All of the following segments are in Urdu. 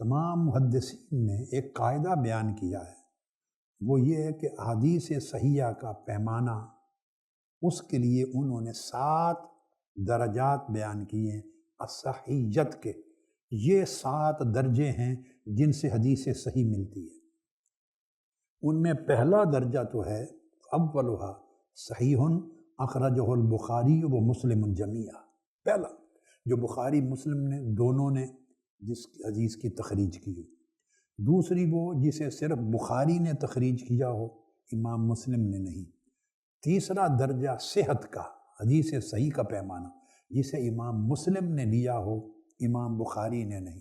تمام محدثین نے ایک قاعدہ بیان کیا ہے۔ وہ یہ ہے کہ حدیث صحیحہ کا پیمانہ، اس کے لیے انہوں نے سات درجات بیان کیے ہیں اصحیت کے۔ یہ سات درجے ہیں جن سے حدیث صحیح ملتی ہے۔ ان میں پہلا درجہ تو ہے اولہا صحیح اخرجہ البخاری و مسلم الجمیہ پہلا، جو بخاری مسلم نے، دونوں نے جس حدیث کی تخریج کی ہو دوسری وہ جسے صرف بخاری نے تخریج کیا ہو، امام مسلم نے نہیں۔ تیسرا درجہ صحت کا، حدیث صحیح کا پیمانہ، جسے امام مسلم نے لیا ہو، امام بخاری نے نہیں۔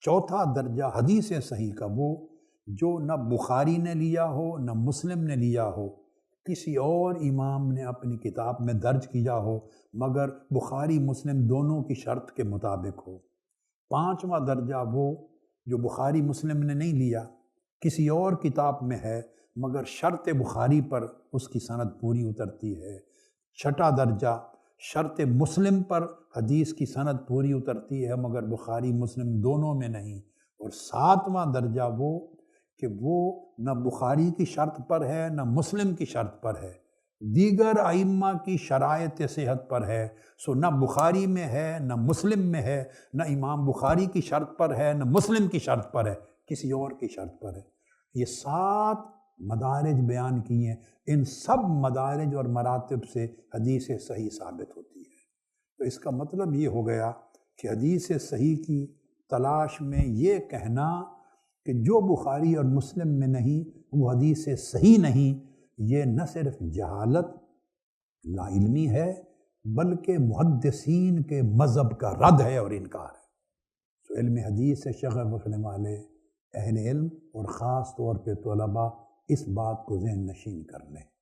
چوتھا درجہ حدیث صحیح کا وہ، جو نہ بخاری نے لیا ہو، نہ مسلم نے لیا ہو۔ کسی اور امام نے اپنی کتاب میں درج کیا ہو، مگر بخاری مسلم دونوں کی شرط کے مطابق ہو۔ پانچواں درجہ وہ جو بخاری مسلم نے نہیں لیا، کسی اور کتاب میں ہے، مگر شرط بخاری پر اس کی صنعت پوری اترتی ہے۔ چھٹا درجہ شرط مسلم پر حدیث کی صنعت پوری اترتی ہے، مگر بخاری مسلم دونوں میں نہیں۔ اور ساتواں درجہ وہ کہ وہ نہ بخاری کی شرط پر ہے، نہ مسلم کی شرط پر ہے۔ دیگر ائمہ کی شرائط صحت پر ہے، سو نہ بخاری میں ہے، نہ مسلم میں ہے، نہ امام بخاری کی شرط پر ہے، نہ مسلم کی شرط پر ہے، کسی اور کی شرط پر ہے۔ یہ سات مدارج بیان کیے ہیں۔ ان سب مدارج اور مراتب سے حدیث صحیح ثابت ہوتی ہے۔ تو اس کا مطلب یہ ہو گیا کہ حدیث صحیح کی تلاش میں یہ کہنا کہ جو بخاری اور مسلم میں نہیں، وہ حدیث صحیح نہیں یہ نہ صرف جہالت لا علمی ہے، بلکہ محدثین کے مذہب کا رد ہے اور انکار ہے۔ تو علم حدیث سے شغف رکھنے والے اہل علم اور خاص طور پہ طلباء اس بات کو ذہن نشین کر لیں۔